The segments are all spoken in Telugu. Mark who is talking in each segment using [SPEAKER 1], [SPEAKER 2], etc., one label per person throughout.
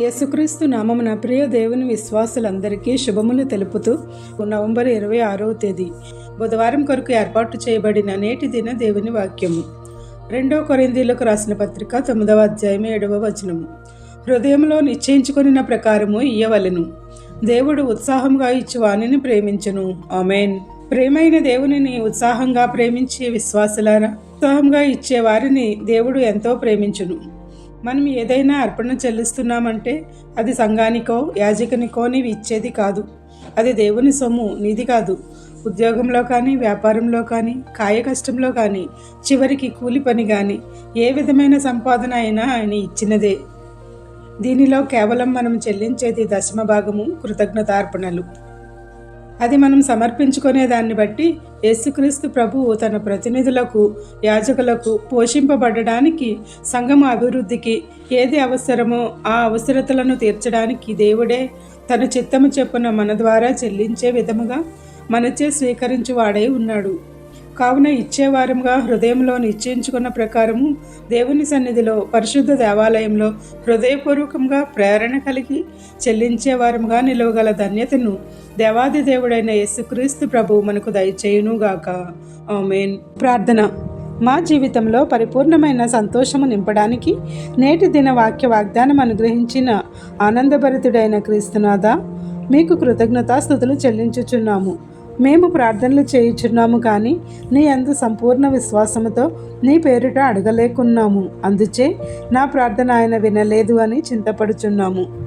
[SPEAKER 1] యేసుక్రీస్తు నామమున ప్రియ దేవుని విశ్వాసులందరికీ శుభములు తెలుపుతూ నవంబర్ ఇరవై ఆరవ తేదీ బుధవారం కొరకు ఏర్పాటు చేయబడిన నేటి దిన దేవుని వాక్యము. రెండో కొరిందీలకు రాసిన పత్రిక తొమ్మిదవ అధ్యాయం ఏడవ వచనము. హృదయంలో నిశ్చయించుకున్న ప్రకారము ఇయ్యవలెను. దేవుడు ఉత్సాహంగా ఇచ్చి వాణిని ప్రేమించును. ఆమెన్. ప్రేమైన దేవునిని ఉత్సాహంగా ప్రేమించే విశ్వాసులారా ఉత్సాహంగా ఇచ్చే వారిని దేవుడు ఎంతో ప్రేమించును. మనం ఏదైనా అర్పణ చెల్లిస్తున్నామంటే అది సంఘానికో యాజకునికో నీవి ఇచ్చేది కాదు. అది దేవుని సొమ్ము నీది కాదు. ఉద్యోగంలో కానీ వ్యాపారంలో కానీ కాయ కష్టంలో కానీ చివరికి కూలి పని కానీ ఏ విధమైన సంపాదన అయినా ఆయన ఇచ్చినదే. దీనిలో కేవలం మనం చెల్లించేది దశమ భాగము కృతజ్ఞతార్పణలు. అది మనం సమర్పించుకునే దాన్ని బట్టి యేసుక్రీస్తు ప్రభువు తన ప్రతినిధులకు యాజకులకు పోషింపబడడానికి సంఘం అభివృద్ధికి ఏది అవసరమో ఆ అవసరతలను తీర్చడానికి దేవుడే తన చిత్తము చెప్పున మన ద్వారా చెల్లించే విధముగా మనచే స్వీకరించువాడై ఉన్నాడు. కావున ఇచ్చేవారంగా హృదయంలో నిశ్చయించుకున్న ప్రకారము దేవుని సన్నిధిలో పరిశుద్ధ దేవాలయంలో హృదయపూర్వకంగా ప్రేరణ కలిగి చెల్లించేవారముగా నిలవగల ధన్యతను దేవాది దేవుడైన యేసుక్రీస్తు ప్రభు మనకు దయచేయునుగాక. ఆమెన్. ప్రార్థన. మా జీవితంలో పరిపూర్ణమైన సంతోషము నింపడానికి నేటి దిన వాక్య వాగ్దానం అనుగ్రహించిన ఆనందభరితుడైన క్రీస్తునాథ మీకు కృతజ్ఞతాస్థుతులు చెల్లించుచున్నాము. మేము ప్రార్థనలు చేయుచున్నాము కానీ నీ అందు సంపూర్ణ విశ్వాసముతో నీ పేరిట అడగలేకున్నాము. అందుచే నా ప్రార్థన ఆయన వినలేదు అని చింతపడుచున్నాము.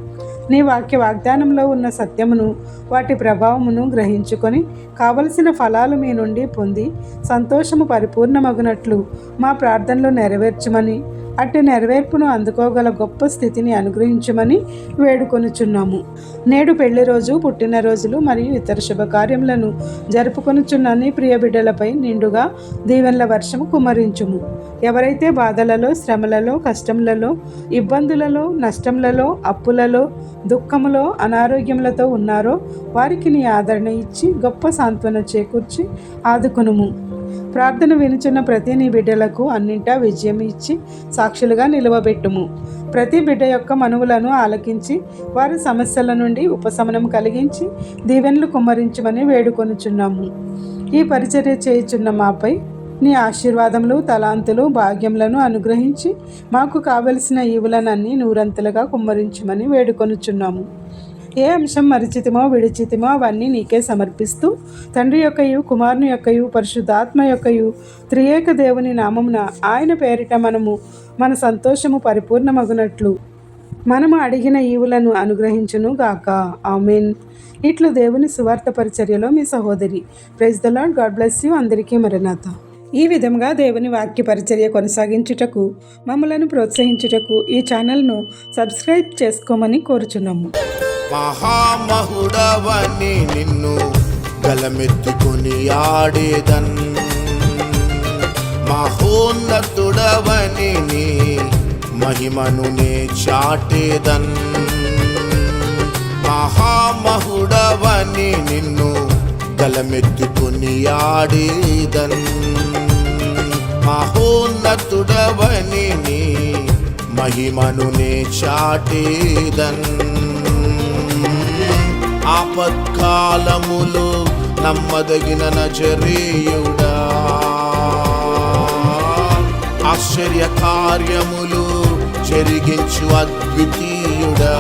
[SPEAKER 1] నీ వాక్య వాగ్దానంలో ఉన్న సత్యమును వాటి ప్రభావమును గ్రహించుకొని కావలసిన ఫలాలు మీ నుండి పొంది సంతోషము పరిపూర్ణమగునట్లు మా ప్రార్థనలు నెరవేర్చమని అట్టి నెరవేర్పును అందుకోగల గొప్ప స్థితిని అనుగ్రహించమని వేడుకొనుచున్నాము. నేడు పెళ్ళి రోజు పుట్టినరోజులు మరియు ఇతర శుభకార్యములను జరుపుకొనుచున్న నీ ప్రియ బిడ్డలపై నిండుగా దీవెనల వర్షము కుమరించుము. ఎవరైతే బాధలలో శ్రమలలో కష్టములలో ఇబ్బందులలో నష్టములలో అప్పులలో దుఃఖములో అనారోగ్యములతో ఉన్నారో వారికి నీ ఆదరణ ఇచ్చి గొప్ప సాంత్వన చేకూర్చి ఆదుకునుము. ప్రార్థన వినుచున్న ప్రతి నీ బిడ్డలకు అన్నింటా విజయం ఇచ్చి సాక్షులుగా నిలవబెట్టుము. ప్రతి బిడ్డ యొక్క మనువులను ఆలకించి వారి సమస్యల నుండి ఉపశమనం కలిగించి దీవెనలు కుమ్మరించమని వేడుకొనుచున్నాము. ఈ పరిచర్య చేయుచున్న మాపై నీ ఆశీర్వాదములు తలాంతులు భాగ్యములను అనుగ్రహించి మాకు కావలసిన ఈవులనన్నీ నూరంతులుగా కుమ్మరించమని వేడుకొనుచున్నాము. ఏ అంశం మరిచితిమో విడిచితిమో అవన్నీ నీకే సమర్పిస్తూ తండ్రి యొక్కయు కుమారుని యొక్కయు పరిశుద్ధాత్మ యొక్కయు త్రియేక దేవుని నామమున ఆయన పేరిట మనము మన సంతోషము పరిపూర్ణమగునట్లు మనము అడిగిన ఈవులను అనుగ్రహించును గాక. ఆమెన్. ఇట్లు దేవుని సువార్త పరిచర్యలో మీ సహోదరి. Praise the Lord God bless you. అందరికీ మరణాథ ఈ విధంగా దేవుని వాక్య పరిచర్య కొనసాగించుటకు మమ్మలను ప్రోత్సహించుటకు ఈ ఛానల్ను సబ్స్క్రైబ్ చేసుకోమని కోరుచున్నాము.
[SPEAKER 2] మహామహుడవని నిన్ను గలమెత్తుకొని ఆడేదన్. మహోన్నతుడవని నీ మహిమను నే చాటేదన్. మహామహుడవని నిన్ను గలమెత్తుకొని ఆడేదన్. మహోన్నతుడవని నీ మహిమను నే చాటేదన్. ఆపత్కాలములు నమ్మదగిన నజరేయుడా. ఆశ్చర్య కార్యములు జరిగించు అద్వితీయుడా.